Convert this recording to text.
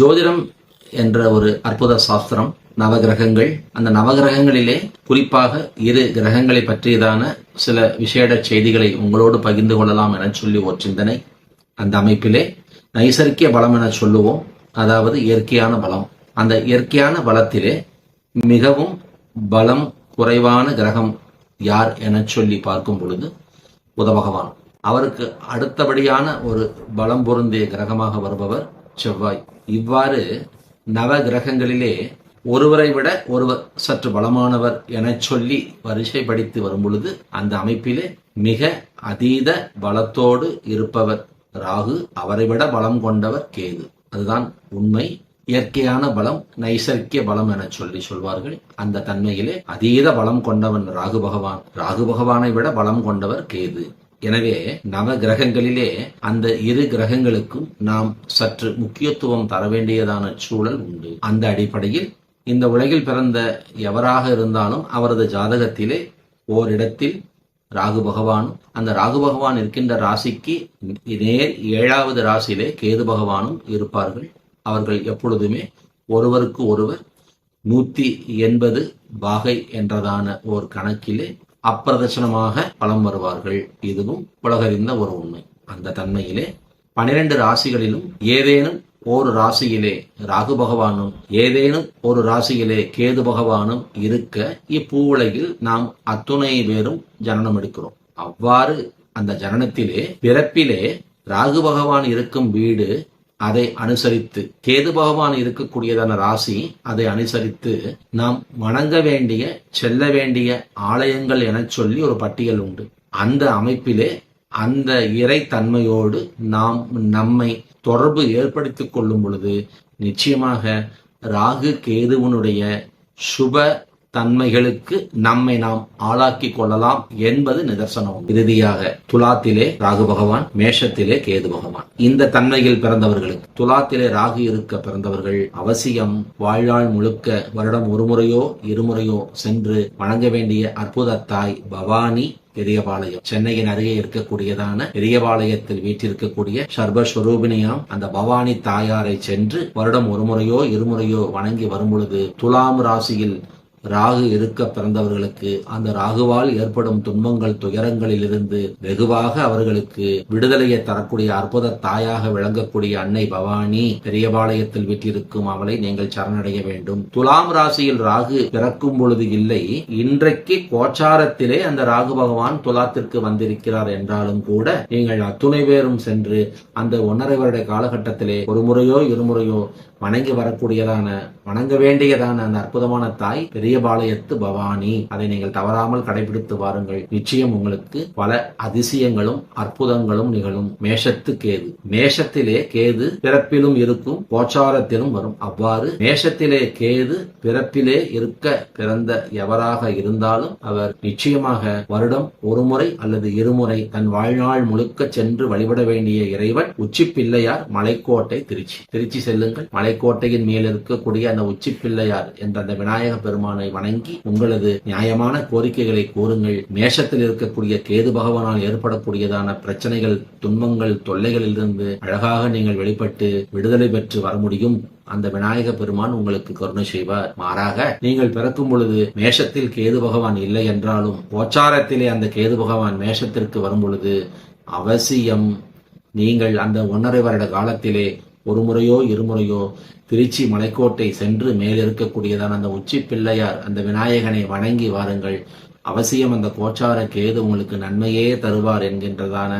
ஜோதிடம் என்ற ஒரு அற்புத சாஸ்திரம் நவகிரகங்கள். அந்த நவகிரகங்களிலே குறிப்பாக இரு கிரகங்களை பற்றியதான சில விசேட செய்திகளை உங்களோடு பகிர்ந்து கொள்ளலாம் என சொல்லி ஒரு சிந்தனை. அந்த அமைப்பிலே நைசர்கிய பலம் என சொல்லுவோம். அதாவது இயற்கையான பலம். அந்த இயற்கையான பலத்திலே மிகவும் பலம் குறைவான கிரகம் யார் என சொல்லி பார்க்கும் பொழுது புத பகவான் அவருக்கு அடுத்தபடியான ஒரு பலம் பொருந்திய கிரகமாக வருபவர் செவ்வாய். இவ்வாறு நவ கிரகங்களிலே ஒருவரை விட ஒருவர் சற்று பலமானவர் என சொல்லி வரிசைப்படுத்தி வரும் பொழுது அந்த அமைப்பிலே மிக அதீத பலத்தோடு இருப்பவர் ராகு அவரை விட பலம் கொண்டவர் கேது. அதுதான் உண்மை. இயற்கையான பலம் நைசர்கிய பலம் என சொல்லி சொல்வார்கள். அந்த தன்மையிலே அதீத பலம் கொண்டவன் ராகு பகவான். ராகு பகவானை விட பலம் கொண்டவர் கேது. எனவே நவ கிரகங்களிலே அந்த இரு கிரகங்களுக்கும் நாம் சற்று முக்கியத்துவம் தர வேண்டியதான சூழல் உண்டு. அந்த அடிப்படையில் இந்த உலகில் பிறந்த எவராக இருந்தாலும் அவரது ஜாதகத்திலே ஓரிடத்தில் ராகு பகவானும் அந்த ராகு பகவான் இருக்கின்ற ராசிக்கு நேர் ஏழாவது ராசியிலே கேது பகவானும் இருப்பார்கள். அவர்கள் எப்பொழுதுமே ஒருவருக்கு ஒருவர் நூத்தி எண்பது பாகை என்றதான ஓர் கணக்கிலே அப்பிரதட்சணமாக பலம் வருவார்கள். இதுவும் உலகறிந்த ஒரு உண்மை. அந்த தன்மையிலே பனிரெண்டு ராசிகளிலும் ஏதேனும் ஒரு ராசியிலே ராகு பகவானும் ஏதேனும் ஒரு ராசியிலே கேது பகவானும் இருக்க இப்பூவுலகில் நாம் அத்துணை பேரும் ஜனனம் எடுக்கிறோம். அவ்வாறு அந்த ஜனனத்திலே பிறப்பிலே ராகு பகவான் இருக்கும் வீடு அதை அனுசரித்து கேது பகவான் இருக்கக்கூடியதான ராசி அதை அனுசரித்து நாம் வணங்க வேண்டிய செல்ல வேண்டிய ஆலயங்கள் என சொல்லி ஒரு பட்டியல் உண்டு. அந்த அமைப்பிலே அந்த இறை தன்மையோடு நாம் நம்மை தொடர்பு ஏற்படுத்திக் கொள்ளும் பொழுது நிச்சயமாக ராகு கேதுவனுடைய சுப தன்மைகளுக்கு நம்மை நாம் ஆளாக்கி கொள்ளலாம் என்பது நிதர்சனம் இறுதியாக துலாத்திலே ராகு பகவான் மேஷத்திலே கேது பகவான். இந்த தன்மையில் பிறந்தவர்களுக்கு துலாத்திலே ராகு இருக்க பிறந்தவர்கள் அவசியம் வாழ்நாள் முழுக்க வருடம் ஒரு முறையோ இருமுறையோ சென்று வணங்க வேண்டிய அற்புத தாய் பவானி பெரியபாளையம். சென்னையின் அருகே இருக்கக்கூடியதான பெரியபாளையத்தில் வீற்றிருக்கக்கூடிய சர்வஸ்வரூபினியாம் அந்த பவானி தாயாரை சென்று வருடம் ஒரு முறையோ இருமுறையோ வணங்கி வரும் பொழுது துலாம் ராசியில் ராகு இருக்க பிறந்தவர்களுக்கு அந்த ராகுவால் ஏற்படும் துன்பங்கள் துயரங்களில் இருந்து வெகுவாக அவர்களுக்கு விடுதலையை தரக்கூடிய அற்புத தாயாக விளங்கக்கூடிய அன்னை பவானி பெரியபாளையத்தில் விட்டிருக்கும் அவளை நீங்கள் சரணடைய வேண்டும். துலாம் ராசியில் ராகு பிறக்கும் பொழுது இல்லை. இன்றைக்கு கோச்சாரத்திலே அந்த ராகு பகவான் துலாத்திற்கு வந்திருக்கிறார் என்றாலும் கூட நீங்கள் அத்துணை பேரும் சென்று அந்த ஒன்றரை வருட காலகட்டத்திலே ஒரு முறையோ இருமுறையோ வணங்கி வரக்கூடியதான வணங்க வேண்டியதான அந்த அற்புதமான தாய் பெரியபாளையத்து பவானி. அதை நீங்கள் தவறாமல் கடைபிடித்து வாருங்கள். நிச்சயம் உங்களுக்கு பல அதிசயங்களும் அற்புதங்களும் நிகழும். மேஷத்து கேது. மேஷத்திலே கேது பிறப்பிலும் இருக்கும் கோச்சாரத்திலும் வரும். அவ்வாறு மேஷத்திலே கேது பிறப்பிலே இருக்க பிறந்த எவராக இருந்தாலும் அவர் நிச்சயமாக வருடம் ஒரு முறை அல்லது இருமுறை தன் வாழ்நாள் முழுக்க சென்று வழிபட வேண்டிய இறைவன் உச்சி பிள்ளையார் மலைக்கோட்டை திருச்சி. திருச்சி செல்லுங்கள். மலை மலைக்கோட்டையின் மேல் இருக்கக்கூடிய அந்த உச்சி பிள்ளையார் என்ற அந்த விநாயக பெருமானை வணங்கி உங்களது நியாயமான கோரிக்கைகளை கூறுங்கள் மேஷத்தில் இருக்கக்கூடிய கேது பகவானால் ஏற்படக்கூடியதான பிரச்சனைகள் துன்பங்கள் தொல்லைகளிலிருந்து அழகாக நீங்கள் வெளிப்பட்டு விடுதலை பெற்று வர முடியும். அந்த விநாயக பெருமான் உங்களுக்கு கருணை செய்வார். மாறாக நீங்கள் பிறக்கும் பொழுது மேஷத்தில் கேது பகவான் இல்லை என்றாலும் கோச்சாரத்திலே அந்த கேது பகவான் மேஷத்திற்கு வரும் பொழுது அவசியம் நீங்கள் அந்த ஒன்றரை வருட காலத்திலே ஒரு முறையோ இருமுறையோ திருச்சி மலைக்கோட்டை சென்று மேல் இருக்கக்கூடியதான் அந்த உச்சி பிள்ளையார் அந்த விநாயகனை வணங்கி வாருங்கள். அவசியம் அந்த கோச்சார கேது உங்களுக்கு நன்மையே தருவார் என்கின்றதான